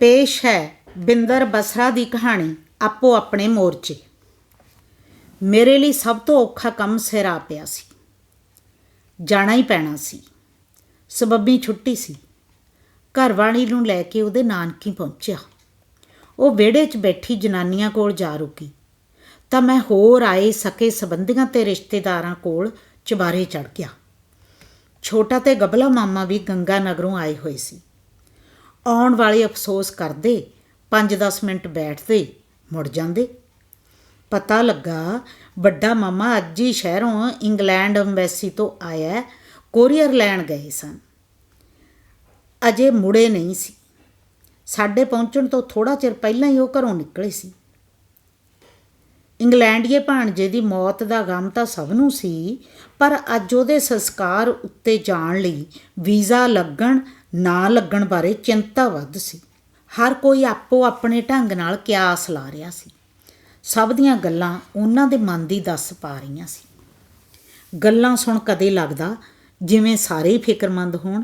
ਪੇਸ਼ ਹੈ ਬਿੰਦਰ ਬਸਰਾ ਦੀ ਕਹਾਣੀ, ਆਪੋ ਆਪਣੇ ਮੋਰਚੇ। ਮੇਰੇ ਲਈ ਸਭ ਤੋਂ ਔਖਾ ਕੰਮ ਸਿਰ ਆ ਪਿਆ ਸੀ। ਜਾਣਾ ਹੀ ਪੈਣਾ ਸੀ। ਸਬੱਬੀ ਛੁੱਟੀ ਸੀ। ਘਰਵਾਲੀ ਨੂੰ ਲੈ ਕੇ ਉਹਦੇ ਨਾਨਕੀ ਪਹੁੰਚਿਆ। ਉਹ ਵਿਹੜੇ 'ਚ ਬੈਠੀ ਜਨਾਨੀਆਂ ਕੋਲ ਜਾ ਰੁਕੀ। ਤਾਂ ਮੈਂ ਹੋਰ ਆਏ ਸਕੇ ਸੰਬੰਧੀਆਂ ਤੇ ਰਿਸ਼ਤੇਦਾਰਾਂ ਕੋਲ ਚੁਬਾਰੇ ਚੜ ਗਿਆ। ਛੋਟਾ ਤੇ ਗਬਲਾ ਮਾਮਾ ਵੀ ਗੰਗਾ ਨਗਰੋਂ ਆਏ ਹੋਏ ਸੀ। ਆਉਣ ਵਾਲੇ ਅਫਸੋਸ ਕਰਦੇ 5-10 ਮਿੰਟ ਬੈਠਦੇ ਮੁੜ ਜਾਂਦੇ। ਪਤਾ ਲੱਗਾ ਵੱਡਾ ਮਾਮਾ ਅੱਜ ਹੀ ਸ਼ਹਿਰੋਂ ਇੰਗਲੈਂਡ ਅੰਬੈਸੀ ਤੋਂ ਆਇਆ ਹੈ, ਕੋਰੀਅਰ ਲੈਣ ਗਏ ਸਨ। ਅਜੇ ਮੁੜੇ ਨਹੀਂ ਸੀ। ਸਾਡੇ ਪਹੁੰਚਣ ਤੋਂ ਥੋੜਾ ਚਿਰ ਪਹਿਲਾਂ ਹੀ ਉਹ ਘਰੋਂ ਨਿਕਲੇ ਸੀ। ਇੰਗਲੈਂਡੀਏ ਭਾਣਜੇ ਦੀ ਮੌਤ ਦਾ ਗਮ ਤਾਂ ਸਭ ਨੂੰ ਸੀ ਪਰ ਅੱਜ ਉਹਦੇ ਸੰਸਕਾਰ ਉੱਤੇ ਜਾਣ ਲਈ ਵੀਜ਼ਾ ਲੱਗਣ ਨਾ ਲੱਗਣ ਬਾਰੇ ਚਿੰਤਾ ਵੱਧ ਸੀ। ਹਰ ਕੋਈ ਆਪੋ ਆਪਣੇ ਢੰਗ ਨਾਲ ਕਿਆਸ ਲਾ ਰਿਹਾ ਸੀ। ਸਭ ਦੀਆਂ ਗੱਲਾਂ ਉਹਨਾਂ ਦੇ ਮਨ ਦੀ ਦੱਸ ਪਾ ਰਹੀਆਂ ਸੀ। ਗੱਲਾਂ ਸੁਣ ਕਦੇ ਲੱਗਦਾ ਜਿਵੇਂ ਸਾਰੇ ਹੀ ਫਿਕਰਮੰਦ ਹੋਣ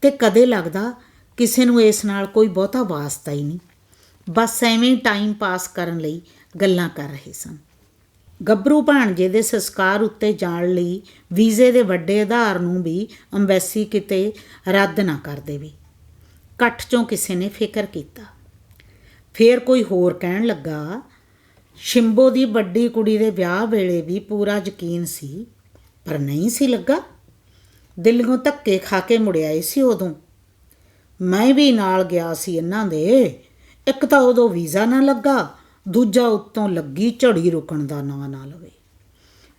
ਤੇ ਕਦੇ ਲੱਗਦਾ ਕਿਸੇ ਨੂੰ ਇਸ ਨਾਲ ਕੋਈ ਬਹੁਤਾ ਵਾਸਤਾ ਹੀ ਨਹੀਂ। ਬਸ ਐਵੇਂ ਹੀ ਟਾਈਮ ਪਾਸ ਕਰਨ ਲਈ ਗੱਲਾਂ ਕਰ ਰਹੇ ਸਨ। ਗੱਭਰੂ ਭਾਣਜੇ ਦੇ ਸੰਸਕਾਰ ਉੱਤੇ ਜਾਣ ਲਈ ਵੀਜ਼ੇ ਦੇ ਵੱਡੇ ਆਧਾਰ ਨੂੰ ਵੀ ਅੰਬੈਸੀ ਕਿਤੇ ਰੱਦ ਨਾ ਕਰ ਦੇਵੇ। ਇਕੱਠ ਚੋਂ ਕਿਸੇ ਨੇ ਫਿਕਰ ਕੀਤਾ। ਫੇਰ ਕੋਈ ਹੋਰ ਕਹਿਣ ਲੱਗਾ, ਸ਼ਿੰਬੋ ਦੀ ਵੱਡੀ ਕੁੜੀ ਦੇ ਵਿਆਹ ਵੇਲੇ ਵੀ ਪੂਰਾ ਯਕੀਨ ਸੀ, ਪਰ ਨਹੀਂ ਸੀ ਲੱਗਾ। ਦਿਲੋਂ ਧੱਕੇ ਖਾ ਕੇ ਮੁੜਿਆ ਈ ਸੀ ਉਦੋਂ। ਮੈਂ ਵੀ ਨਾਲ ਗਿਆ ਸੀ ਇਹਨਾਂ ਦੇ, ਇੱਕ ਤਾਂ ਉਦੋਂ ਵੀਜ਼ਾ ਨਾ ਲੱਗਾ ਦੂਜਾ ਉੱਤੋਂ ਲੱਗੀ ਝੜੀ ਰੁਕਣ ਦਾ ਨਾਂ ਨਾ ਲਵੇ।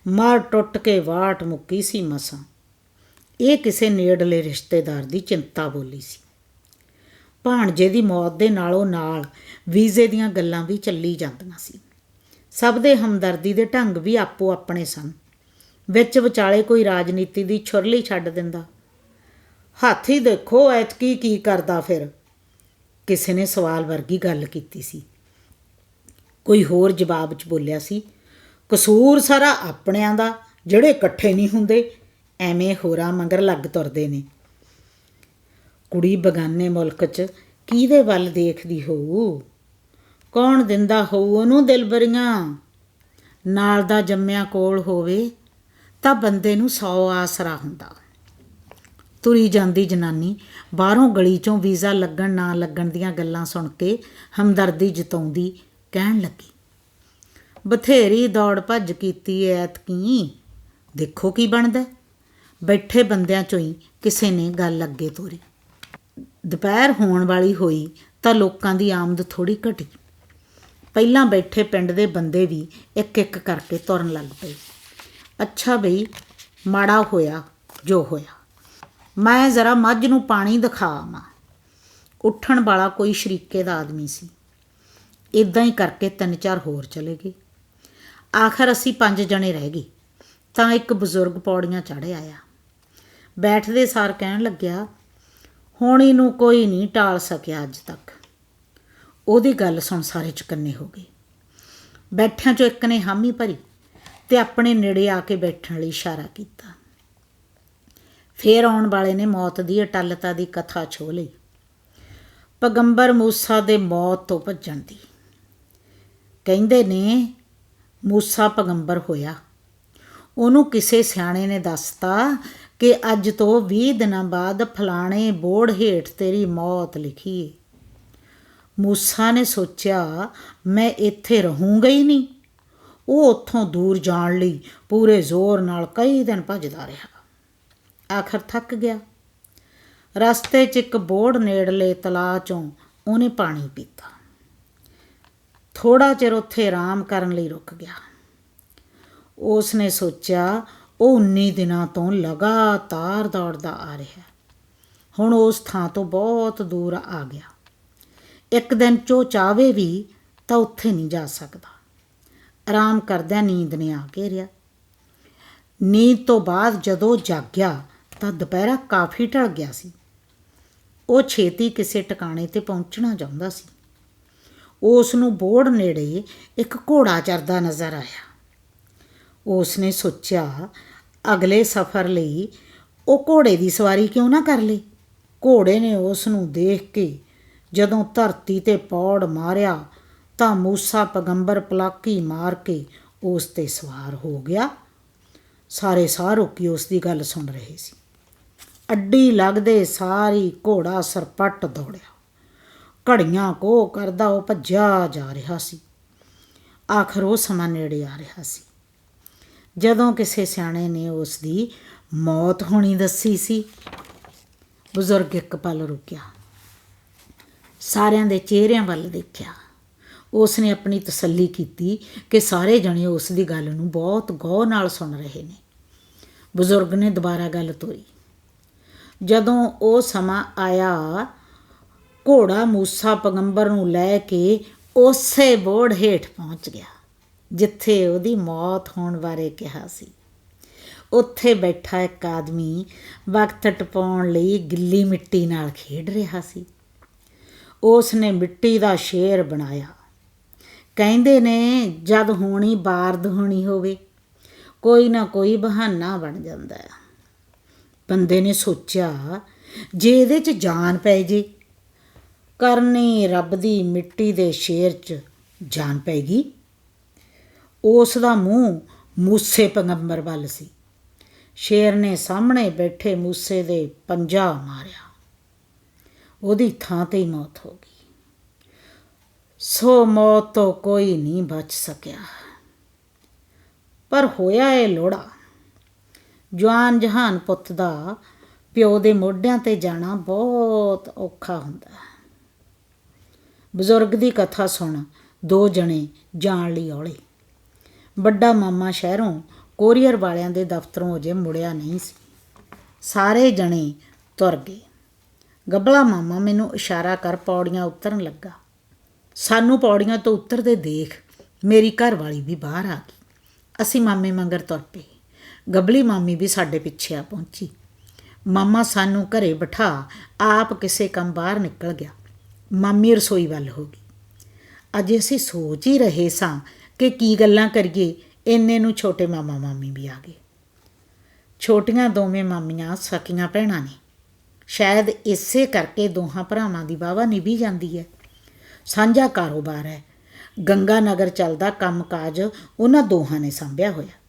ਮਾਰ ਟੁੱਟ ਕੇ ਵਾਟ ਮੁੱਕੀ ਸੀ ਮਸਾਂ। ਇਹ ਕਿਸੇ ਨੇੜਲੇ ਰਿਸ਼ਤੇਦਾਰ ਦੀ ਚਿੰਤਾ ਬੋਲੀ ਸੀ। ਭਾਣਜੇ ਦੀ ਮੌਤ ਦੇ ਨਾਲੋਂ ਨਾਲ ਵੀਜ਼ੇ ਦੀਆਂ ਗੱਲਾਂ ਵੀ ਚੱਲੀ ਜਾਂਦੀਆਂ ਸੀ। ਸਭ ਦੇ ਹਮਦਰਦੀ ਦੇ ਢੰਗ ਵੀ ਆਪੋ ਆਪਣੇ ਸਨ। ਵਿੱਚ ਵਿਚਾਲੇ ਕੋਈ ਰਾਜਨੀਤੀ ਦੀ ਛੁਰਲੀ ਛੱਡ ਦਿੰਦਾ। ਹੱਥ ਹੀ ਦੇਖੋ, ਐਤਕੀ ਕੀ ਕਰਦਾ ਫਿਰ? ਕਿਸੇ ਨੇ ਸਵਾਲ ਵਰਗੀ ਗੱਲ ਕੀਤੀ ਸੀ। ਕੋਈ ਹੋਰ ਜਵਾਬ 'ਚ ਬੋਲਿਆ ਸੀ, ਕਸੂਰ ਸਾਰਾ ਆਪਣਿਆਂ ਦਾ, ਜਿਹੜੇ ਇਕੱਠੇ ਨਹੀਂ ਹੁੰਦੇ, ਐਵੇਂ ਹੋਰਾਂ ਮਗਰ ਲੱਗ ਤੁਰਦੇ ਨੇ। ਕੁੜੀ ਬਗਾਨੇ ਮੁਲਕ 'ਚ ਕਿਹਦੇ ਵੱਲ ਦੇਖਦੀ ਹੋਊ? ਕੌਣ ਦਿੰਦਾ ਹੋਊ ਉਹਨੂੰ ਦਿਲਬਰੀਆਂ? ਨਾਲ ਦਾ ਜੰਮਿਆ ਕੋਲ ਹੋਵੇ ਤਾਂ ਬੰਦੇ ਨੂੰ ਸੌ ਆਸਰਾ ਹੁੰਦਾ। ਤੁਰੀ ਜਾਂਦੀ ਜਨਾਨੀ ਬਾਹਰੋਂ ਗਲੀ ਚੋਂ ਵੀਜ਼ਾ ਲੱਗਣ ਨਾ ਲੱਗਣ ਦੀਆਂ ਗੱਲਾਂ ਸੁਣ ਕੇ ਹਮਦਰਦੀ ਜਤਾਉਂਦੀ ਕਹਿਣ ਲੱਗੀ। ਬਥੇਰੀ ਦੌੜ ਭੱਜ ਕੀਤੀ ਐਤਕੀ। ਦੇਖੋ ਕੀ ਬਣਦਾ। ਬੈਠੇ ਬੰਦਿਆਂ ਚੋਂ ਹੀ ਕਿਸੇ ਨੇ ਗੱਲ ਅੱਗੇ ਤੋਰੀ। ਦੁਪਹਿਰ ਹੋਣ ਵਾਲੀ ਹੋਈ ਤਾਂ ਲੋਕਾਂ ਦੀ ਆਮਦ ਥੋੜੀ ਘਟੀ। ਪਹਿਲਾਂ ਬੈਠੇ ਪਿੰਡ ਦੇ ਬੰਦੇ ਵੀ ਇੱਕ ਇੱਕ ਕਰਕੇ ਤੁਰਨ ਲੱਗ ਪਏ। ਅੱਛਾ ਬਈ, ਮਾੜਾ ਹੋਇਆ, ਜੋ ਹੋਇਆ। ਮੈਂ ਜ਼ਰਾ ਮੱਝ ਨੂੰ ਪਾਣੀ ਦਿਖਾਵਾਂ। ਉੱਠਣ ਵਾਲਾ ਕੋਈ ਸ਼ਰੀਕੇ ਦਾ ਆਦਮੀ ਸੀ। ਇਦਾਂ ਹੀ ਕਰਕੇ ਤਿੰਨ ਚਾਰ ਹੋਰ ਚਲੇ ਗਏ। ਆਖਰ ਅਸੀਂ ਪੰਜ ਜਣੇ ਰਹਿ ਗਏ, ਤਾਂ ਇੱਕ ਬਜ਼ੁਰਗ ਪੌੜੀਆਂ ਚੜ੍ਹ ਆਇਆ। ਬੈਠਦੇ ਸਾਰ ਕਹਿਣ ਲੱਗਿਆ, ਹੁਣ ਇਹਨੂੰ ਕੋਈ ਨਹੀਂ ਟਾਲ ਸਕਿਆ ਅੱਜ ਤੱਕ। ਉਹਦੀ ਗੱਲ ਸੁਣ ਸਾਰੇ ਚੁਕੰਨੇ ਹੋ ਗਏ। ਬੈਠਿਆਂ ਚੋਂ ਇੱਕ ਨੇ ਹਾਮੀ ਭਰੀ ਤੇ ਆਪਣੇ ਨੇੜੇ ਆ ਕੇ ਬੈਠਣ ਲਈ ਇਸ਼ਾਰਾ ਕੀਤਾ। ਫੇਰ ਆਉਣ ਵਾਲੇ ਨੇ ਮੌਤ ਦੀ ਅਟਲਤਾ ਦੀ ਕਥਾ ਛੋ ਲਈ। ਪਗੰਬਰ ਮੂਸਾ ਦੇ ਮੌਤ ਤੋਂ ਭੱਜਣ ਦੀ। ਕਹਿੰਦੇ ਨੇ, ਮੂਸਾ ਪੈਗੰਬਰ ਹੋਇਆ। ਉਹਨੂੰ ਕਿਸੇ ਸਿਆਣੇ ਨੇ ਦੱਸਤਾ ਕਿ ਅੱਜ ਤੋਂ 20 ਦਿਨਾਂ ਬਾਅਦ ਫਲਾਣੇ ਬੋੜ ਹੇਠ ਤੇਰੀ ਮੌਤ ਲਿਖੀ ਏ। ਮੂਸਾ ਨੇ ਸੋਚਿਆ, ਮੈਂ ਇੱਥੇ ਰਹੂੰਗਾ ਹੀ ਨਹੀਂ। ਉਹ ਉੱਥੋਂ ਦੂਰ ਜਾਣ ਲਈ ਪੂਰੇ ਜ਼ੋਰ ਨਾਲ ਕਈ ਦਿਨ ਭੱਜਦਾ ਰਿਹਾ। ਆਖਰ ਥੱਕ ਗਿਆ। ਰਸਤੇ 'ਚ ਇੱਕ ਬੋੜ ਨੇੜਲੇ ਤਲਾਅ 'ਚੋਂ ਉਹਨੇ ਪਾਣੀ ਪੀਤਾ। ਥੋੜਾ ਚਿਰ ਉੱਥੇ ਆਰਾਮ ਕਰਨ ਲਈ ਰੁਕ ਗਿਆ। ਉਸ ਨੇ ਸੋਚਿਆ, ਉਹ 19 ਦਿਨਾਂ ਤੋਂ ਲਗਾਤਾਰ ਦੌੜਦਾ ਆ ਰਿਹਾ ਹੁਣ ਉਸ ਥਾਂ ਤੋਂ ਬਹੁਤ ਦੂਰ ਆ ਗਿਆ। ਇੱਕ ਦਿਨ ਚੋ ਚਾਵੇ ਵੀ ਤਾਂ ਉੱਥੇ ਨਹੀਂ ਜਾ ਸਕਦਾ। ਆਰਾਮ ਕਰਦਿਆਂ ਨੀਂਦ ਨੇ ਆ ਕੇ ਘੇਰਿਆ ਨੀਂਦ ਤੋਂ ਬਾਅਦ ਜਦੋਂ ਜਾਗਿਆ ਤਾਂ ਦੁਪਹਿਰਾ ਕਾਫੀ ਢਲ ਗਿਆ ਸੀ। ਉਹ ਛੇਤੀ ਕਿਸੇ ਟਿਕਾਣੇ ਤੇ ਪਹੁੰਚਣਾ ਚਾਹੁੰਦਾ ਸੀ। ਉਸ ਨੂੰ ਬੋੜ ਨੇੜੇ ਇੱਕ ਘੋੜਾ ਚਰਦਾ ਨਜ਼ਰ ਆਇਆ। ਉਸ ਨੇ ਸੋਚਿਆ, ਅਗਲੇ ਸਫ਼ਰ ਲਈ ਉਹ ਘੋੜੇ ਦੀ ਸਵਾਰੀ ਕਿਉਂ ਨਾ ਕਰ ਲੇ? ਘੋੜੇ ਨੇ ਉਸ ਨੂੰ ਦੇਖ ਕੇ ਜਦੋਂ ਧਰਤੀ ਤੇ ਪੌੜ ਮਾਰਿਆ ਤਾਂ ਮੂਸਾ ਪਗੰਬਰ ਪਲਾਕੀ ਮਾਰ ਕੇ ਉਸ ਤੇ ਸਵਾਰ ਹੋ ਗਿਆ। ਸਾਰੇ ਸਾਹ ਰੋਕੀ ਉਸ ਦੀ ਗੱਲ ਸੁਣ ਰਹੇ ਸੀ। ਅੱਡੀ ਲੱਗਦੇ ਸਾਰੀ ਘੋੜਾ ਸਰਪੱਟ ਦੌੜਿਆ। ਘੜੀਆਂ ਕੋ ਕਰਦਾ ਉਹ ਭੱਜਿਆ ਜਾ ਰਿਹਾ ਸੀ। ਆਖਰ ਉਹ ਸਮਾਂ ਨੇੜੇ ਆ ਰਿਹਾ ਸੀ। ਜਦੋਂ ਕਿਸੇ ਸਿਆਣੇ ਨੇ ਉਸ ਦੀ ਮੌਤ ਹੋਣੀ ਦੱਸੀ ਸੀ, ਬਜ਼ੁਰਗ ਇੱਕ ਪਲ ਰੁਕਿਆ। ਸਾਰਿਆਂ ਦੇ ਚਿਹਰਿਆਂ ਵੱਲ ਦੇਖਿਆ। ਉਸ ਨੇ ਆਪਣੀ ਤਸੱਲੀ ਕੀਤੀ ਕਿ ਸਾਰੇ ਜਣੇ ਉਸ ਦੀ ਗੱਲ ਨੂੰ ਬਹੁਤ ਗੌਰ ਨਾਲ ਸੁਣ ਰਹੇ ਨੇ। ਬਜ਼ੁਰਗ ਨੇ ਦੁਬਾਰਾ ਗੱਲ ਤੋਰੀ। ਜਦੋਂ ਉਹ ਸਮਾਂ ਆਇਆ ਘੋੜਾ ਮੂਸਾ ਪਗੰਬਰ ਨੂੰ ਲੈ ਕੇ ਉਸੇ ਬੋੜ ਹੇਠ ਪਹੁੰਚ ਗਿਆ, ਜਿੱਥੇ ਉਹਦੀ ਮੌਤ ਹੋਣ ਬਾਰੇ ਕਿਹਾ ਸੀ। ਉੱਥੇ ਬੈਠਾ ਇੱਕ ਆਦਮੀ ਵਕਤ ਟਪਾਉਣ ਲਈ ਗਿੱਲੀ ਮਿੱਟੀ ਨਾਲ ਖੇਡ ਰਿਹਾ ਸੀ। ਉਸ ਨੇ ਮਿੱਟੀ ਦਾ ਸ਼ੇਰ ਬਣਾਇਆ। ਕਹਿੰਦੇ ਨੇ, ਜਦ ਹੋਣੀ ਬਾਰਦ ਹੋਣੀ ਹੋਵੇ, ਕੋਈ ਨਾ ਕੋਈ ਬਹਾਨਾ ਬਣ ਜਾਂਦਾ ਹੈ ਬੰਦੇ ਨੇ ਸੋਚਿਆ, ਜੇ ਇਹਦੇ 'ਚ ਜਾਨ ਪੈ ਜੇ ਕਰਨੀ ਰੱਬ ਦੀ ਮਿੱਟੀ ਦੇ ਸ਼ੇਰ 'ਚ ਜਾਨ ਪੈਗੀ। ਉਸ ਦਾ ਮੂੰਹ ਮੂਸੇ ਪੈਗੰਬਰ ਵੱਲ ਸੀ। ਸ਼ੇਰ ਨੇ ਸਾਹਮਣੇ ਬੈਠੇ ਮੂਸੇ ਦੇ ਪੰਜਾ ਮਾਰਿਆ। ਉਹਦੀ ਥਾਂ ਤੇ ਹੀ ਮੌਤ ਹੋ ਗਈ। ਸੋ ਮੌਤ ਤੋਂ ਕੋਈ ਨਹੀਂ ਬਚ ਸਕਿਆ। ਪਰ ਹੋਇਆ ਇਹ ਲੋੜਾ। ਜਵਾਨ ਜਹਾਨ ਪੁੱਤ ਦਾ ਪਿਓ ਦੇ ਮੋਢਿਆਂ ਤੇ ਜਾਣਾ ਬਹੁਤ ਔਖਾ ਹੁੰਦਾ। ਹੈ ਬਜ਼ੁਰਗ ਦੀ ਕਥਾ ਸੁਣ ਦੋ ਜਣੇ ਜਾਣ ਲਈ ਔਲੇ। ਵੱਡਾ ਮਾਮਾ ਸ਼ਹਿਰੋਂ ਕੋਰੀਅਰ ਵਾਲਿਆਂ ਦੇ ਦਫ਼ਤਰੋਂ ਅਜੇ ਮੁੜਿਆ ਨਹੀਂ ਸੀ। ਸਾਰੇ ਜਣੇ ਤੁਰ ਗਏ। ਗੱਬਲਾ ਮਾਮਾ ਮੈਨੂੰ ਇਸ਼ਾਰਾ ਕਰ ਪੌੜੀਆਂ ਉਤਰਨ ਲੱਗਾ। ਸਾਨੂੰ ਪੌੜੀਆਂ ਤੋਂ ਉਤਰਦੇ ਦੇਖ, ਮੇਰੀ ਘਰ ਵਾਲੀ ਵੀ ਬਾਹਰ ਆ ਗਈ। ਅਸੀਂ ਮਾਮੇ ਮੰਗਰ ਤੁਰ ਪਏ। ਗਬਲੀ ਮਾਮੀ ਵੀ ਸਾਡੇ ਪਿੱਛੇ ਆ ਪਹੁੰਚੀ। ਮਾਮਾ ਸਾਨੂੰ ਘਰੇ ਬਿਠਾ, ਆਪ ਕਿਸੇ ਕੰਮ ਬਾਹਰ ਨਿਕਲ ਗਿਆ। ਮਾਮੀ ਰਸੋਈ ਵੱਲ ਹੋ ਗਈ। ਅਜੇ ਅਸੀਂ ਸੋਚ ਹੀ ਰਹੇ ਸਾਂ ਕਿ ਕੀ ਗੱਲਾਂ ਕਰੀਏ, ਇੰਨੇ ਨੂੰ ਛੋਟੇ ਮਾਮਾ ਮਾਮੀ ਵੀ ਆ ਗਏ। ਛੋਟੀਆਂ ਦੋਵੇਂ ਮਾਮੀਆਂ ਸਕੀਆਂ ਭੈਣਾਂ ਨੇ। ਸ਼ਾਇਦ ਇਸੇ ਕਰਕੇ ਦੋਹਾਂ ਭਰਾਵਾਂ ਦੀ ਵਾਵਾ ਨਿਭੀ ਜਾਂਦੀ ਹੈ। ਸਾਂਝਾ ਕਾਰੋਬਾਰ ਹੈ। ਗੰਗਾ ਨਗਰ ਚੱਲਦਾ ਕੰਮਕਾਜ ਉਹਨਾਂ ਦੋਹਾਂ ਨੇ ਸੰਭਿਆ ਹੋਇਆ।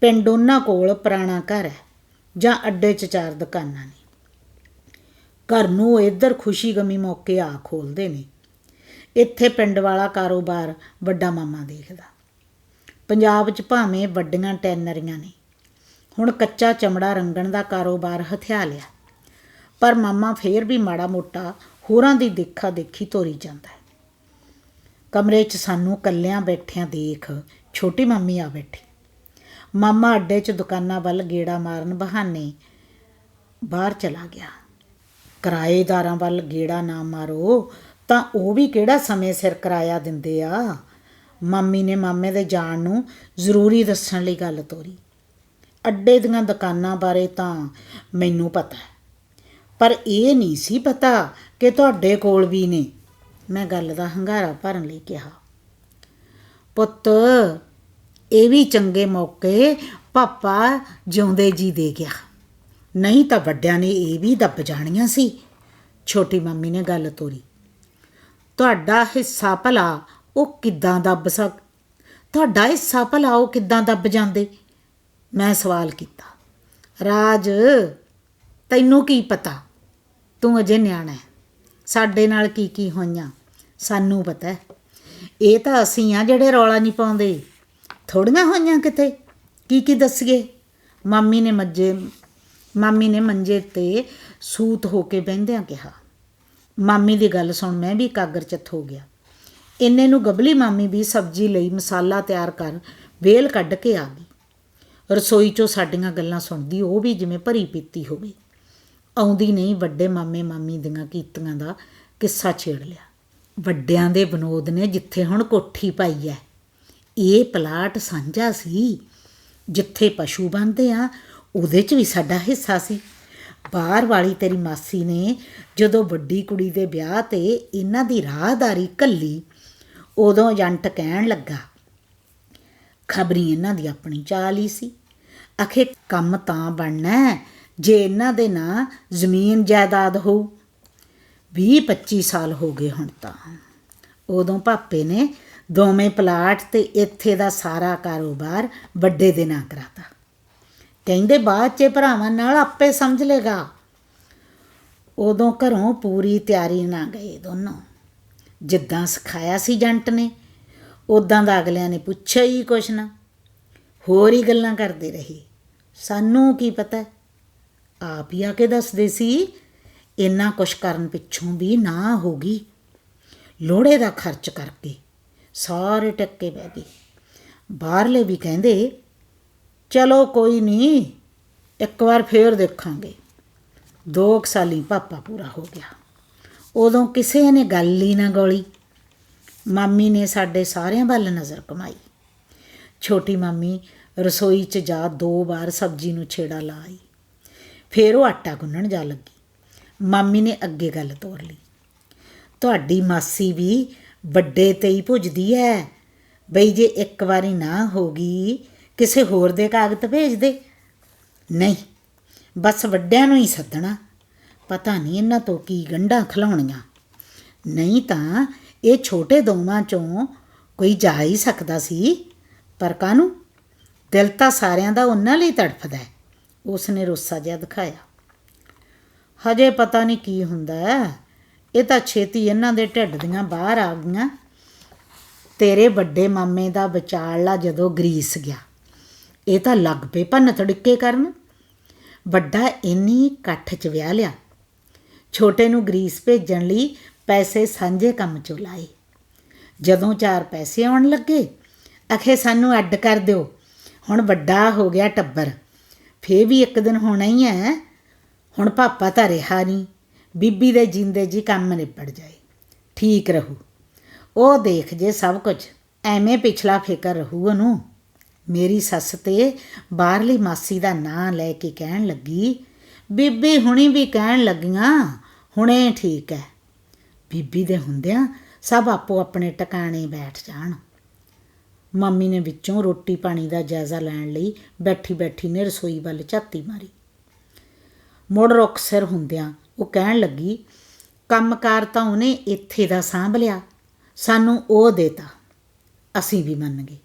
ਪਿੰਡ ਉਹਨਾਂ ਕੋਲ ਪੁਰਾਣਾ ਘਰ ਹੈ ਜਾਂ ਅੱਡੇ 'ਚ ਚਾਰ ਦੁਕਾਨਾਂ ਨੇ। ਘਰ ਨੂੰ ਇੱਧਰ ਖੁਸ਼ੀ ਗਮੀ ਮੌਕੇ ਆ ਖੋਲਦੇ ਨੇ। ਇੱਥੇ ਪਿੰਡ ਵਾਲਾ ਕਾਰੋਬਾਰ ਵੱਡਾ ਮਾਮਾ ਦੇਖਦਾ। ਪੰਜਾਬ 'ਚ ਭਾਵੇਂ ਵੱਡੀਆਂ ਟੈਨਰੀਆਂ ਨੇ, ਹੁਣ ਕੱਚਾ ਚਮੜਾ ਰੰਗਣ ਦਾ ਕਾਰੋਬਾਰ ਹਥਿਆ ਲਿਆ। ਪਰ ਮਾਮਾ ਫੇਰ ਵੀ ਮਾੜਾ ਮੋਟਾ ਹੋਰਾਂ ਦੀ ਦੇਖਾ ਦੇਖੀ ਤੋਰੀ ਜਾਂਦਾ ਹੈ। ਕਮਰੇ 'ਚ ਸਾਨੂੰ ਕੱਲਿਆਂ ਬੈਠਿਆਂ ਦੇਖ ਛੋਟੀ ਮੰਮੀ ਆ ਬੈਠੀ। ਮਾਮਾ ਅੱਡੇ 'ਚ ਦੁਕਾਨਾਂ ਵੱਲ ਗੇੜਾ ਮਾਰਨ ਬਹਾਨੇ ਬਾਹਰ ਚਲਾ ਗਿਆ। ਕਿਰਾਏਦਾਰਾਂ ਵੱਲ ਗੇੜਾ ਨਾ ਮਾਰੋ, ਤਾਂ ਉਹ ਵੀ ਕਿਹੜਾ ਸਮੇਂ ਸਿਰ ਕਿਰਾਇਆ ਦਿੰਦੇ ਆ? ਮੰਮੀ ਨੇ ਮਾਮੇ ਦੇ ਜਾਣ ਨੂੰ ਜ਼ਰੂਰੀ ਦੱਸਣ ਲਈ ਗੱਲ ਤੋਰੀ। ਅੱਡੇ ਦੀਆਂ ਦੁਕਾਨਾਂ ਬਾਰੇ ਤਾਂ ਮੈਨੂੰ ਪਤਾ ਪਰ ਇਹ ਨਹੀਂ ਸੀ ਪਤਾ ਕਿ ਤੁਹਾਡੇ ਕੋਲ ਵੀ ਨੇ। ਮੈਂ ਗੱਲ ਦਾ ਹੰਗਾਰਾ ਭਰਨ ਲਈ ਕਿਹਾ। ਪੁੱਤ, ਇਹ ਵੀ ਚੰਗੇ ਮੌਕੇ ਪਾਪਾ ਜਿਉਂਦੇ ਜੀ ਦੇ ਗਿਆ। ਨਹੀਂ ਤਾਂ ਵੱਡਿਆਂ ਨੇ ਇਹ ਵੀ ਦੱਬ ਜਾਣੀਆਂ ਸੀ। ਛੋਟੀ ਮੰਮੀ ਨੇ ਗੱਲ ਤੋਰੀ। ਤੁਹਾਡਾ ਹਿੱਸਾ ਭਲਾ ਉਹ ਕਿੱਦਾਂ ਦੱਬ ਸਕ? ਤੁਹਾਡਾ ਹਿੱਸਾ ਭਲਾ ਉਹ ਕਿੱਦਾਂ ਦੱਬ ਜਾਂਦੇ? ਮੈਂ ਸਵਾਲ ਕੀਤਾ। ਰਾਜ, ਤੈਨੂੰ ਕੀ ਪਤਾ? ਤੂੰ ਅਜੇ ਨਿਆਣਾ ਹੈ। ਸਾਡੇ ਨਾਲ ਕੀ ਕੀ ਹੋਈਆਂ? ਸਾਨੂੰ ਪਤਾ ਇਹ ਤਾਂ ਅਸੀਂ ਆ ਜਿਹੜੇ ਰੌਲਾ ਨਹੀਂ ਪਾਉਂਦੇ। ਥੋੜੀਆਂ ਹੋਈਆਂ ਕਿਤੇ? ਕੀ ਕੀ ਦੱਸੀਏ? ਮੰਮੀ ਨੇ ਮੱਜੇ ਮਾਮੀ ਨੇ ਮੰਜੇ ਤੇ ਸੂਤ ਹੋ ਕੇ ਬਹਿੰਦਿਆਂ ਕਿਹਾ, ਮਾਮੀ ਦੀ ਗੱਲ ਸੁਣ, ਮੈਂ ਵੀ ਕਾਗਰ ਹੋ ਗਿਆ। ਇੰਨੇ ਨੂੰ ਗਬਲੀ ਮਾਮੀ ਵੀ ਸਬਜ਼ੀ ਲਈ ਮਸਾਲਾ ਤਿਆਰ ਕਰ ਵੇਲ ਕੱਢ ਕੇ ਆ ਗਈ। ਰਸੋਈ 'ਚੋਂ ਸਾਡੀਆਂ ਗੱਲਾਂ ਸੁਣਦੀ ਉਹ ਵੀ ਜਿਵੇਂ ਭਰੀ ਪੀਤੀ ਹੋਵੇ। ਆਉਂਦੀ ਨਹੀਂ ਵੱਡੇ ਮਾਮੇ ਮਾਮੀ ਦੀਆਂ ਕੀਤੀਆਂ ਦਾ ਕਿੱਸਾ ਛੇੜ ਲਿਆ। ਵੱਡਿਆਂ ਦੇ ਬਨੋਦ ਨੇ ਜਿੱਥੇ ਹੁਣ ਕੋਠੀ ਪਾਈ ਐ, ਇਹ ਪਲਾਟ ਸਾਂਝਾ ਸੀ, ਜਿੱਥੇ ਪਸ਼ੂ ਬੰਦੇ ਆ ਉਹਦੇ 'ਚ ਵੀ ਸਾਡਾ ਹਿੱਸਾ ਸੀ। ਬਾਹਰ ਵਾਲੀ ਤੇਰੀ ਮਾਸੀ ਨੇ ਜਦੋਂ ਵੱਡੀ ਕੁੜੀ ਦੇ ਵਿਆਹ ਤੇ ਇਹਨਾਂ ਦੀ ਰਾਹਦਾਰੀ ਕੱਲੀ ਉਦੋਂ ਏਜੰਟ ਕਹਿਣ ਲੱਗਾ, ਖਬਰੀ ਇਹਨਾਂ ਦੀ ਆਪਣੀ ਚਾਲ ਹੀ ਸੀ। ਅਖੇ ਕੰਮ ਤਾਂ ਬਣਨਾ ਜੇ ਇਹਨਾਂ ਦੇ ਨਾਂ ਜ਼ਮੀਨ ਜਾਇਦਾਦ ਹੋਊ। ਵੀਹ 25 ਸਾਲ ਹੋ ਗਏ ਹੁਣ ਤਾਂ। ਉਦੋਂ ਪਾਪੇ ਨੇ ਦੋਵੇਂ ਪਲਾਟ ਤੇ ਇੱਥੇ ਦਾ ਸਾਰਾ ਕਾਰੋਬਾਰ ਵੱਡੇ ਦੇ ਨਾਂ ਕਰਾਤਾ। ਕਹਿੰਦੇ ਬਾਅਦ ਚ ਭਰਾਵਾਂ ਨਾਲ ਆਪੇ ਸਮਝ ਲੇਗਾ। ਉਦੋਂ ਘਰੋਂ ਪੂਰੀ ਤਿਆਰੀ ਨਾ ਗਏ ਦੋਨੋਂ। ਜਿੱਦਾਂ ਸਿਖਾਇਆ ਸੀ ਜੰਟ ਨੇ ਉਦਾਂ ਦਾ ਅਗਲਿਆਂ ਨੇ ਪੁੱਛਿਆ ਹੀ ਕੁਛ ਨਾ। ਹੋਰ ਹੀ ਗੱਲਾਂ ਕਰਦੇ ਰਹੇ। ਸਾਨੂੰ ਕੀ ਪਤਾ? ਆਪ ਹੀ ਆ ਕੇ ਦੱਸਦੇ ਸੀ, ਇੰਨਾ ਕੁਛ ਕਰਨ ਪਿੱਛੋਂ ਵੀ ਨਾ ਹੋਗੀ ਲੋੜੇ ਦਾ ਖਰਚ ਕਰਕੇ ਸਾਰੇ ਟੱਕੇ ਬਹਿ ਗਏ। ਬਾਹਰਲੇ ਵੀ ਕਹਿੰਦੇ ਚਲੋ ਕੋਈ ਨਹੀਂ, ਇੱਕ ਵਾਰ ਫੇਰ ਦੇਖਾਂਗੇ। ਦੋ ਕੁ ਸਾਲੀ ਪਾਪਾ ਪੂਰਾ ਹੋ ਗਿਆ। ਉਦੋਂ ਕਿਸੇ ਨੇ ਗੱਲ ਹੀ ਨਾ ਗੋਲੀ। ਮਾਮੀ ਨੇ ਸਾਡੇ ਸਾਰਿਆਂ ਵੱਲ ਨਜ਼ਰ ਕਮਾਈ ਛੋਟੀ ਮਾਮੀ ਰਸੋਈ 'ਚ ਜਾ ਦੋ ਵਾਰ ਸਬਜ਼ੀ ਨੂੰ ਛੇੜਾ ਲਾਈ। ਫੇਰ ਉਹ ਆਟਾ ਗੁੰਨਣ ਜਾ ਲੱਗੀ। ਮਾਮੀ ਨੇ ਅੱਗੇ ਗੱਲ ਤੋਰ ਲਈ। ਤੁਹਾਡੀ ਮਾਸੀ ਵੀ ਵੱਡੇ ਤੇ ਹੀ ਭੁੱਜਦੀ ਐ। ਬਈ ਜੇ ਇੱਕ ਵਾਰੀ ਨਾ ਹੋਗੀ ਕਿਸੇ ਹੋਰ ਦੇ ਕਾਗਜ਼ ਭੇਜ ਦੇ। ਨਹੀਂ, ਬਸ ਵੱਡਿਆਂ ਨੂੰ ਹੀ ਸੱਦਣਾ। ਪਤਾ ਨਹੀਂ ਇਹਨਾਂ ਤੋਂ ਕੀ ਗੰਢਾਂ ਖਲਾਉਣੀਆਂ। ਨਹੀਂ ਤਾਂ ਇਹ ਛੋਟੇ ਦੋਵਾਂ ਚੋਂ ਕੋਈ ਜਾ ਹੀ ਸਕਦਾ ਸੀ। ਪਰ ਕਾਹਨੂੰ? ਦਿਲ ਤਾਂ ਸਾਰਿਆਂ ਦਾ ਉਹਨਾਂ ਲਈ ਤੜਫਦਾ ਹੈ। ਉਸਨੇ ਰੋਸਾ ਜਿਹਾ ਦਿਖਾਇਆ। ਹਜੇ ਪਤਾ ਨਹੀਂ ਕੀ ਹੁੰਦਾ ਇਹ ਤਾਂ ਛੇਤੀ ਇਹਨਾਂ ਦੇ ਢਿੱਡ ਦੀਆਂ ਬਾਹਰ ਆ ਗਈਆਂ। ਤੇਰੇ ਵੱਡੇ ਮਾਮੇ ਦਾ ਵਿਚਾਲਲਾ ਜਦੋਂ ਗਰੀਸ ਗਿਆ। ਇਹ ਤਾਂ ਲੱਗ ਪਏ ਭੰਨ ਤੜਕੇ ਕਰਨ। ਵੱਡਾ ਇੰਨੀ ਇਕੱਠ ਚ ਵਿਆਹ ਲਿਆ। ਛੋਟੇ ਨੂੰ ਗਰੀਸ ਭੇਜਣ ਲਈ ਪੈਸੇ ਸਾਂਝੇ ਕੰਮ ਚੋਂ ਲਾਏ। ਜਦੋਂ ਚਾਰ ਪੈਸੇ ਆਉਣ ਲੱਗੇ, ਅਖੇ ਸਾਨੂੰ ਅੱਡ ਕਰ ਦਿਓ। ਹੁਣ ਵੱਡਾ ਹੋ ਗਿਆ ਟੱਬਰ। ਫੇਰ ਵੀ ਇੱਕ ਦਿਨ ਹੋਣਾ ਹੀ ਹੈ। ਹੁਣ ਪਾਪਾ ਤਾਂ ਰਿਹਾ ਨਹੀਂ। ਬੀਬੀ ਦੇ ਜਿੰਦੇ ਜੀ ਕੰਮ ਨਿਪੜ ਜਾਏ। ਠੀਕ ਰਹੂ। ਉਹ ਦੇਖ ਜੇ ਸਭ ਕੁਝ ਐਵੇਂ ਪਿਛਲਾ ਫਿਕਰ ਰਹੂ ਉਹਨੂੰ। ਮੇਰੀ ਸੱਸ ਤੇ ਬਾਹਰਲੀ ਮਾਸੀ ਦਾ ਨਾਂ ਲੈ ਕੇ ਕਹਿਣ ਲੱਗੀ, ਬੀਬੀ ਹੁਣੀ ਵੀ ਕਹਿਣ ਲੱਗੀਆਂ, ਹੁਣੇ ਠੀਕ ਹੈ ਬੀਬੀ ਦੇ ਹੁੰਦਿਆਂ ਸਭ ਆਪੋ ਆਪਣੇ ਟਿਕਾਣੇ ਬੈਠ ਜਾਣ। ਮੰਮੀ ਨੇ ਵਿੱਚੋਂ ਰੋਟੀ ਪਾਣੀ ਦਾ ਜਾਇਜ਼ਾ ਲੈਣ ਲਈ ਬੈਠੀ ਬੈਠੀ ਨੇ ਰਸੋਈ ਵੱਲ ਝਾਤੀ ਮਾਰੀ। ਮੁੜ ਰੁੱਖ ਸਿਰ ਹੁੰਦਿਆਂ ਉਹ ਕਹਿਣ ਲੱਗੀ, ਕੰਮਕਾਰ ਤਾਂ ਉਹਨੇ ਇੱਥੇ ਦਾ ਸਾਂਭ ਲਿਆ, ਸਾਨੂੰ ਉਹ ਦੇਤਾ, ਅਸੀਂ ਵੀ ਮੰਨ ਗਏ।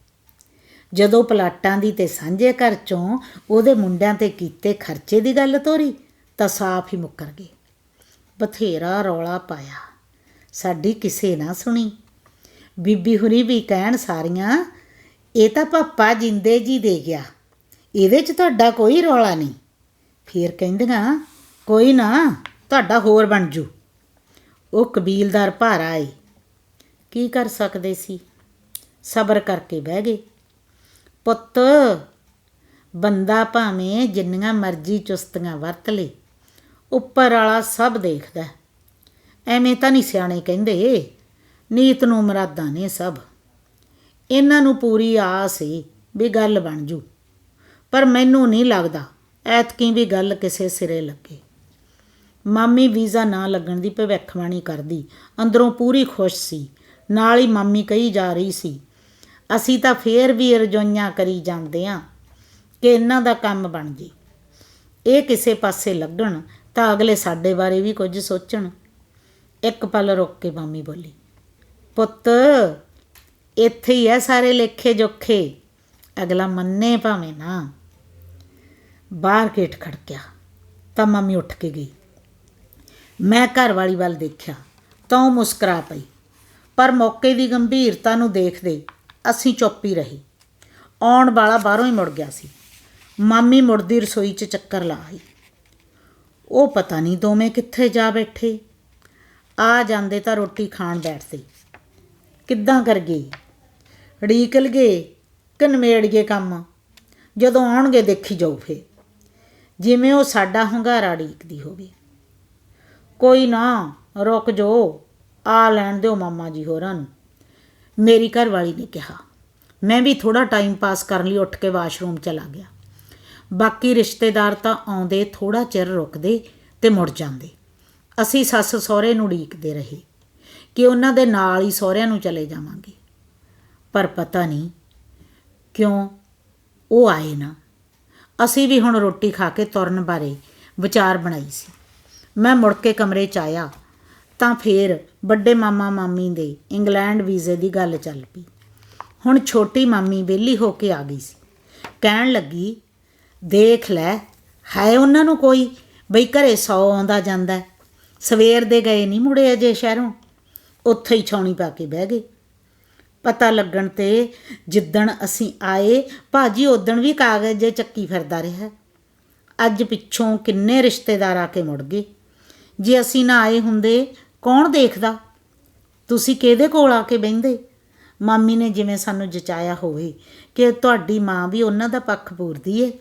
ਜਦੋਂ ਪਲਾਟਾਂ ਦੀ ਤੇ ਸਾਂਝੇ ਘਰ ਚੋਂ ਉਹਦੇ ਮੁੰਡਿਆਂ ਤੇ ਕੀਤੇ ਖਰਚੇ ਦੀ ਗੱਲ ਤੋਰੀ, ਤਾਂ ਸਾਫ਼ ਹੀ ਮੁੱਕਰ ਗਏ। ਬਥੇਰਾ ਰੌਲਾ ਪਾਇਆ। ਸਾਡੀ ਕਿਸੇ ਨਾ ਸੁਣੀ। ਬੀਬੀ ਹੁਰੀ ਵੀ ਕਹਿਣ ਸਾਰੀਆਂ, ਇਹ ਤਾਂ ਪਾਪਾ ਜਿੰਦੇ ਜੀ ਦੇ ਗਿਆ। ਇਹਦੇ 'ਚ ਤੁਹਾਡਾ ਕੋਈ ਰੌਲਾ ਨਹੀਂ। ਫੇਰ ਕਹਿੰਦੀਆਂ, ਕੋਈ ਨਾ, ਤੁਹਾਡਾ ਹੋਰ ਬਣ ਜੂ। ਉਹ ਕਬੀਲਦਾਰ ਭਾਰਾ ਏ ਕੀ ਕਰ ਸਕਦੇ ਸੀ? ਸਬਰ ਕਰਕੇ ਬਹਿ ਗਏ। ਪੁੱਤ, ਬੰਦਾ ਭਾਵੇਂ ਜਿੰਨੀਆਂ ਮਰਜ਼ੀ ਚੁਸਤੀਆਂ ਵਰਤ ਲੇ, ਉੱਪਰ ਵਾਲਾ ਸਭ ਦੇਖਦਾ ਐਵੇਂ ਤਾਂ ਨਹੀਂ ਸਿਆਣੇ ਕਹਿੰਦੇ, ਨੀਤ ਨੂੰ ਮਰਾਦਾਂ ਨੇ ਸਭ। ਇਹਨਾਂ ਨੂੰ ਪੂਰੀ ਆਸ ਸੀ ਵੀ ਗੱਲ ਬਣ ਜੂ, ਪਰ ਮੈਨੂੰ ਨਹੀਂ ਲੱਗਦਾ ਐਤਕੀ ਵੀ ਗੱਲ ਕਿਸੇ ਸਿਰੇ ਲੱਗੇ। ਮਾਮੀ ਵੀਜ਼ਾ ਨਾ ਲੱਗਣ ਦੀ ਭਵਿੱਖਬਾਣੀ ਕਰਦੀ, ਅੰਦਰੋਂ ਪੂਰੀ ਖੁਸ਼ ਸੀ, ਨਾਲ ਹੀ ਮਾਮੀ ਕਹੀ ਜਾ ਰਹੀ ਸੀ ਅਸੀਂ ਤਾਂ ਫੇਰ ਵੀ ਰਜੋਈਆਂ ਕਰੀ ਜਾਂਦੇ ਆ ਕਿ ਇਹਨਾਂ ਦਾ ਕੰਮ ਬਣ ਜੇ। ਇਹ ਕਿਸੇ ਪਾਸੇ ਲੱਗਣ ਤਾਂ ਅਗਲੇ ਸਾਡੇ ਬਾਰੇ ਵੀ ਕੁਝ ਸੋਚਣ। ਇੱਕ ਪਲ ਰੁਕ ਕੇ ਮਾਮੀ ਬੋਲੀ, ਪੁੱਤ, ਇੱਥੇ ਹੀ ਐ ਸਾਰੇ ਲੇਖੇ ਜੋਖੇ। ਅਗਲਾ ਮੰਨੇ ਭਾਵੇਂ ਨਾ। ਬਾਹਰ ਗੇਟ ਖੜਕਿਆ ਤਾਂ ਮੰਮੀ ਉੱਠ ਕੇ ਗਈ। ਮੈਂ ਘਰ ਵਾਲੀ ਵੱਲ ਦੇਖਿਆ ਤਾਂ ਉਹ ਮੁਸਕਰਾ ਪਈ, ਪਰ ਮੌਕੇ ਦੀ ਗੰਭੀਰਤਾ ਨੂੰ ਦੇਖਦੇ ਅਸੀਂ ਚੁੱਪ ਹੀ ਰਹੇ। ਆਉਣ ਵਾਲਾ ਬਾਹਰੋਂ ਹੀ ਮੁੜ ਗਿਆ ਸੀ। ਮਾਮੀ ਮੁੜਦੀ ਰਸੋਈ 'ਚ ਚੱਕਰ ਲਾ ਆਈ ਉਹ ਪਤਾ ਨਹੀਂ ਦੋਵੇਂ ਕਿੱਥੇ ਜਾ ਬੈਠੇ। ਆ ਜਾਂਦੇ ਤਾਂ ਰੋਟੀ ਖਾਣ ਬੈਠਦੇ। ਕਿੱਦਾਂ ਕਰ ਗਏ? ਢੀਕ ਲਗੇ ਕਨਮੇੜ ਗਏ ਕੰਮ? ਜਦੋਂ ਆਉਣਗੇ ਦੇਖੀ ਜਾਊ ਫੇ ਜਿਵੇਂ ਉਹ ਸਾਡਾ ਹੰਗਾਰਾ ਢੀਕਦੀ ਹੋਵੇ। ਕੋਈ ਨਾ, ਰੁਕ ਜੋ ਆ ਲੈਣ ਦਿਓ ਮਾਮਾ ਜੀ ਹੋਰਾਂ ਨੂੰ। ਮੇਰੀ ਘਰ ਵਾਲੀ ਨੇ ਕਿਹਾ। ਮੈਂ ਵੀ ਥੋੜਾ ਟਾਈਮ ਪਾਸ ਕਰਨ ਲਈ ਉੱਠ ਕੇ ਵਾਸ਼ਰੂਮ ਚਲਾ ਗਿਆ। ਬਾਕੀ ਰਿਸ਼ਤੇਦਾਰ ਤਾਂ ਆਉਂਦੇ ਥੋੜਾ ਚਿਰ ਰੁਕਦੇ ਤੇ ਮੁੜ ਜਾਂਦੇ। ਅਸੀਂ ਸੱਸ ਸਹੁਰੇ ਨੂੰ ਢੀਕਦੇ ਰਹੇ ਕਿ ਉਹਨਾਂ ਦੇ ਨਾਲ ਹੀ ਸਹੁਰਿਆਂ ਨੂੰ ਚਲੇ ਜਾਵਾਂਗੇ। ਪਰ ਪਤਾ ਨਹੀਂ ਕਿਉਂ ਉਹ ਆਏ ਨਾ। ਅਸੀਂ ਵੀ ਹੁਣ ਰੋਟੀ ਖਾ ਕੇ ਤੁਰਨ ਬਾਰੇ ਵਿਚਾਰ ਬਣਾਈ ਸੀ। ਮੈਂ ਮੁੜ ਕੇ ਕਮਰੇ 'ਚ ਆਇਆ ਤਾਂ ਫੇਰ ਵੱਡੇ ਮਾਮਾ ਮਾਮੀ ਦੇ ਇੰਗਲੈਂਡ ਵੀਜ਼ੇ ਦੀ ਗੱਲ ਚੱਲ ਪਈ। ਹੁਣ ਛੋਟੀ ਮਾਮੀ ਵਿਹਲੀ ਹੋ ਕੇ ਆ ਗਈ ਸੀ। ਕਹਿਣ ਲੱਗੀ, ਦੇਖ ਲੈ ਹੈ ਉਹਨਾਂ ਨੂੰ ਕੋਈ, ਬਈ ਘਰੇ ਸੌ ਆਉਂਦਾ ਜਾਂਦਾ ਸਵੇਰ ਦੇ ਗਏ ਨਹੀਂ ਮੁੜੇ ਅਜੇ ਸ਼ਹਿਰੋਂ। ਉੱਥੇ ਹੀ ਛਾਉਣੀ ਪਾ ਕੇ ਬਹਿ ਗਏ। ਪਤਾ ਲੱਗਣ ਤੇ ਜਿੱਦਣ ਅਸੀਂ ਆਏ, ਭਾਜੀ ਉਦਣ ਵੀ ਕਾਗਜ਼ ਜੇ ਚੱਕੀ ਫਿਰਦਾ ਰਿਹਾ ਅੱਜ ਪਿੱਛੋਂ ਕਿੰਨੇ ਰਿਸ਼ਤੇਦਾਰ ਆ ਕੇ ਮੁੜ ਗਏ। ਜੇ ਅਸੀਂ ਨਾ ਆਏ ਹੁੰਦੇ ਕੌਣ ਦੇਖਦਾ? ਤੁਸੀਂ ਕਿਹਦੇ ਕੋਲ ਆ ਕੇ ਬਹਿੰਦੇ? ਮਾਮੀ ਨੇ ਜਿਵੇਂ ਸਾਨੂੰ ਜਚਾਇਆ ਹੋਵੇ ਕਿ ਤੁਹਾਡੀ ਮਾਂ ਵੀ ਉਹਨਾਂ ਦਾ ਪੱਖ ਪੂਰਦੀ ਏ।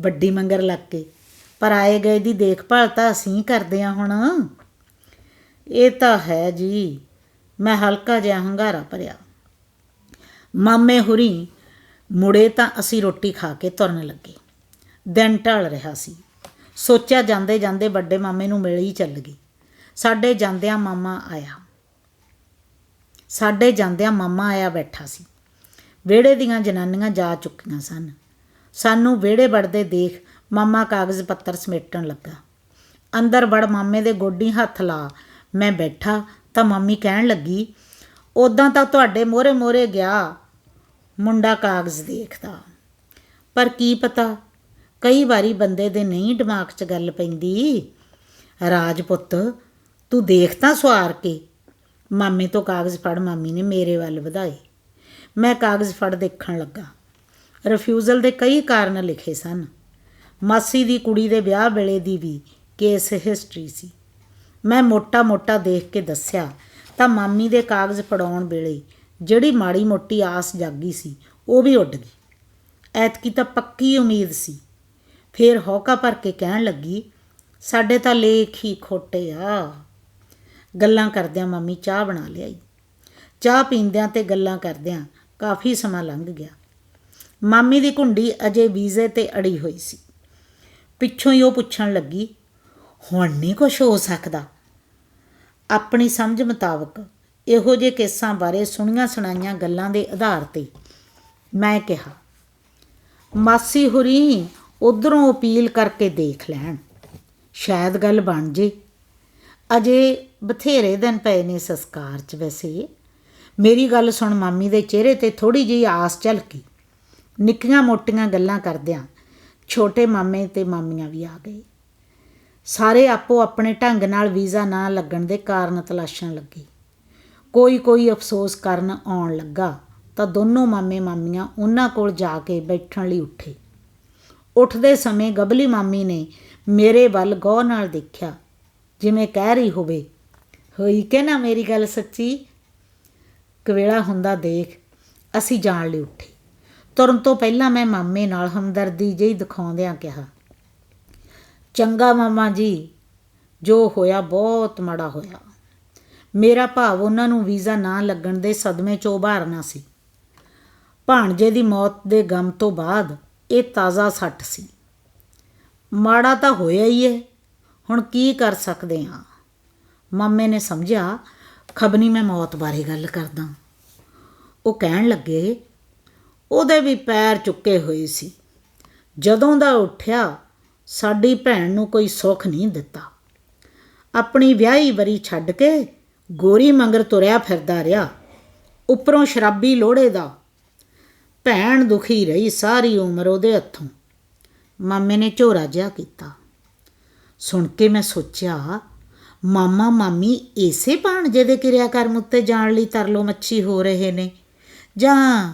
ਵੱਡੀ ਮੰਗਰ ਲੱਗ ਕੇ, ਪਰ ਆਏ ਗਏ ਦੀ ਦੇਖਭਾਲ ਤਾਂ ਅਸੀਂ ਕਰਦੇ ਆ ਹੁਣ। ਇਹ ਤਾਂ ਹੈ ਜੀ, ਮੈਂ ਹਲਕਾ ਜਿਹਾ ਹੰਗਾਰਾ ਭਰਿਆ। ਮਾਮੇ ਹੁਰੀ ਮੁੜੇ ਤਾਂ ਅਸੀਂ ਰੋਟੀ ਖਾ ਕੇ ਤੁਰਨ ਲੱਗੇ। ਦਿਨ ਢਲ ਰਿਹਾ ਸੀ। ਸੋਚਿਆ ਜਾਂਦੇ ਜਾਂਦੇ ਵੱਡੇ ਮਾਮੇ ਨੂੰ ਮਿਲ ਹੀ ਚੱਲ ਗਈ। ਸਾਡੇ ਜਾਂਦਿਆਂ ਮਾਮਾ ਆਇਆ। ਸਾਡੇ ਜਾਂਦਿਆਂ ਮਾਮਾ ਆਇਆ ਬੈਠਾ ਸੀ। ਵਿਹੜੇ ਦੀਆਂ ਜਨਾਨੀਆਂ ਜਾ ਚੁੱਕੀਆਂ ਸਨ। ਸਾਨੂੰ ਵਿਹੜੇ ਵੜਦੇ ਦੇਖ ਮਾਮਾ ਕਾਗਜ਼ ਪੱਤਰ ਸਮੇਟਣ ਲੱਗਾ। ਅੰਦਰ ਵੜ ਮਾਮੇ ਦੇ ਗੋਡੀ ਹੱਥ ਲਾ। ਮੈਂ ਬੈਠਾ ਤਾਂ ਮੰਮੀ ਕਹਿਣ ਲੱਗੀ ਉਦਾਂ ਤਾਂ ਤੁਹਾਡੇ ਮੋਹਰੇ ਮੋਹਰੇ ਗਿਆ ਮੁੰਡਾ ਕਾਗਜ਼ ਦੇਖਦਾ। ਪਰ ਕੀ ਪਤਾ, ਕਈ ਵਾਰੀ ਬੰਦੇ ਦੇ ਨਹੀਂ ਦਿਮਾਗ 'ਚ ਗੱਲ ਪੈਂਦੀ। ਰਾਜ ਪੁੱਤ ਤੂੰ ਦੇਖ ਤਾਂ ਸਵਾਰ ਕੇ। ਮਾਮੇ ਤੋਂ ਕਾਗਜ਼ ਫੜ ਮਾਮੀ ਨੇ ਮੇਰੇ ਵੱਲ ਵਧਾਏ। ਮੈਂ ਕਾਗਜ਼ ਫੜ ਦੇਖਣ ਲੱਗਾ। ਰਿਫਿਊਜ਼ਲ ਦੇ ਕਈ ਕਾਰਨ ਲਿਖੇ ਸਨ। ਮਾਸੀ ਦੀ ਕੁੜੀ ਦੇ ਵਿਆਹ ਵੇਲੇ ਦੀ ਵੀ ਕੇਸ ਹਿਸਟਰੀ ਸੀ। ਮੈਂ ਮੋਟਾ-ਮੋਟਾ ਦੇਖ ਕੇ ਦੱਸਿਆ, ਤਾਂ ਮਾਮੀ ਦੇ ਕਾਗਜ਼ ਪੜਾਉਣ ਵੇਲੇ ਜਿਹੜੀ ਮਾੜੀ ਮੋਟੀ ਆਸ ਜਾਗੀ ਸੀ, ਉਹ ਵੀ ਉੱਡ ਗਈ। ਐਤਕੀ ਤਾਂ ਪੱਕੀ ਉਮੀਦ ਸੀ। ਫੇਰ ਹੌਕਾ ਭਰ ਕੇ ਕਹਿਣ ਲੱਗੀ, ਸਾਡੇ ਤਾਂ ਲੇਖ ਹੀ ਖੋਟੇ ਆ। ਗੱਲਾਂ ਕਰਦਿਆਂ ਮੰਮੀ ਚਾਹ ਬਣਾ ਲਿਆਈ। ਚਾਹ ਪੀਂਦਿਆਂ ਤੇ ਗੱਲਾਂ ਕਰਦਿਆਂ ਕਾਫੀ ਸਮਾਂ ਲੰਘ ਗਿਆ। ਮਾਮੀ ਦੀ ਘੁੰਡੀ ਅਜੇ ਵੀਜ਼ੇ ਤੇ ਅੜੀ ਹੋਈ ਸੀ। ਪਿੱਛੋਂ ਹੀ ਉਹ ਪੁੱਛਣ ਲੱਗੀ, ਹੁਣ ਨਹੀਂ ਕੁਝ ਹੋ ਸਕਦਾ? ਆਪਣੀ ਸਮਝ ਮੁਤਾਬਕ ਇਹੋ ਜਿਹੇ ਕੇਸਾਂ ਬਾਰੇ ਸੁਣੀਆਂ ਸੁਣਾਈਆਂ ਗੱਲਾਂ ਦੇ ਆਧਾਰ ਤੇ ਮੈਂ ਕਿਹਾ, ਮਾਸੀ ਹੁਰੀ, ਉਧਰੋਂ ਅਪੀਲ ਕਰਕੇ ਦੇਖ ਲੈਣ। ਸ਼ਾਇਦ ਗੱਲ ਬਣ ਜੇ। ਅਜੇ ਬਥੇਰੇ ਦਿਨ ਪਏ ਨੇ ਸੰਸਕਾਰ 'ਚ ਵੈਸੇ। ਮੇਰੀ ਗੱਲ ਸੁਣ ਮਾਮੀ ਦੇ ਚਿਹਰੇ ਤੇ ਥੋੜੀ ਜਿਹੀ ਆਸ ਝਲਕੀ। ਨਿੱਕੀਆਂ ਮੋਟੀਆਂ ਗੱਲਾਂ ਕਰਦਿਆਂ ਛੋਟੇ ਮਾਮੇ ਤੇ ਮਾਮੀਆਂ ਵੀ ਆ ਗਏ। ਸਾਰੇ ਆਪੋ ਆਪਣੇ ਢੰਗ ਨਾਲ ਵੀਜ਼ਾ ਨਾ ਲੱਗਣ ਦੇ ਕਾਰਨ ਤਲਾਸ਼ਣ ਲੱਗੇ। ਕੋਈ ਕੋਈ ਅਫਸੋਸ ਕਰਨ ਆਉਣ ਲੱਗਾ ਤਾਂ ਦੋਨੋਂ ਮਾਮੇ ਮਾਮੀਆਂ ਉਹਨਾਂ ਕੋਲ ਜਾ ਕੇ ਬੈਠਣ ਲਈ ਉੱਠੇ। ਉੱਠਦੇ ਸਮੇਂ ਗਬਲੀ ਮਾਮੀ ਨੇ ਮੇਰੇ ਵੱਲ ਗੌਰ ਨਾਲ ਦੇਖਿਆ, ਜਿਵੇਂ ਕਹਿ ਰਹੀ ਹੋਵੇ ਹੋਈ ਕਿ ਨਾ ਮੇਰੀ ਗੱਲ ਸੱਚੀ? ਕਵੇਲਾ ਹੁੰਦਾ ਦੇਖ, ਅਸੀਂ ਜਾਣ ਲਈ ਉੱਠੇ। ਤੁਰਨ ਤੋਂ ਪਹਿਲਾਂ ਮੈਂ ਮਾਮੇ ਨਾਲ ਹਮਦਰਦੀ ਜਿਹੀ ਦਿਖਾਉਂਦਿਆਂ ਕਿਹਾ, ਚੰਗਾ ਮਾਮਾ ਜੀ, ਜੋ ਹੋਇਆ ਬਹੁਤ ਮਾੜਾ ਹੋਇਆ। ਮੇਰਾ ਭਾਵ ਉਹਨਾਂ ਨੂੰ ਵੀਜ਼ਾ ਨਾ ਲੱਗਣ ਦੇ ਸਦਮੇ ਚੋਂ ਉਭਾਰਨਾ ਸੀ। ਭਾਣਜੇ ਦੀ ਮੌਤ ਦੇ ਗਮ ਤੋਂ ਬਾਅਦ ਇਹ ਤਾਜ਼ਾ ਸੱਟ ਸੀ। ਮਾੜਾ ਤਾਂ ਹੋਇਆ ਹੀ ਹੈ ਹੁਣ ਕੀ ਕਰ ਸਕਦੇ ਹਾਂ? ਮਾਮੇ ਨੇ ਸਮਝਿਆ ਖਬਨੀ ਮੈਂ ਮੌਤ ਬਾਰੇ ਗੱਲ ਕਰਦਾ। ਉਹ ਕਹਿਣ ਲੱਗੇ, ਉਹਦੇ ਵੀ ਪੈਰ ਚੁੱਕੇ ਹੋਏ ਸੀ। ਜਦੋਂ ਦਾ ਉੱਠਿਆ, ਸਾਡੀ ਭੈਣ ਨੂੰ ਕੋਈ ਸੁੱਖ ਨਹੀਂ ਦਿੱਤਾ। ਆਪਣੀ ਵਿਆਹੀ ਵਰੀ ਛੱਡ ਕੇ ਗੋਰੀ ਮੰਗਰ ਤੁਰਿਆ ਫਿਰਦਾ ਰਿਹਾ। ਉੱਪਰੋਂ ਸ਼ਰਾਬੀ ਲੋੜੇ ਦਾ। ਭੈਣ ਦੁਖੀ ਰਹੀ ਸਾਰੀ ਉਮਰ ਉਹਦੇ ਹੱਥੋਂ। ਮਾਮੇ ਨੇ ਝੋਰਾ ਜਿਹਾ ਕੀਤਾ। ਸੁਣ ਕੇ ਮੈਂ ਸੋਚਿਆ ਮਾਮਾ, ਮਾਮੀ ਇਸੇ ਭਾਣਜੇ ਦੇ ਕਿਰਿਆ ਕਰਮ ਉੱਤੇ ਜਾਣ ਲਈ ਤਰਲੋ ਮੱਛੀ ਹੋ ਰਹੇ ਨੇ। ਜਾਂ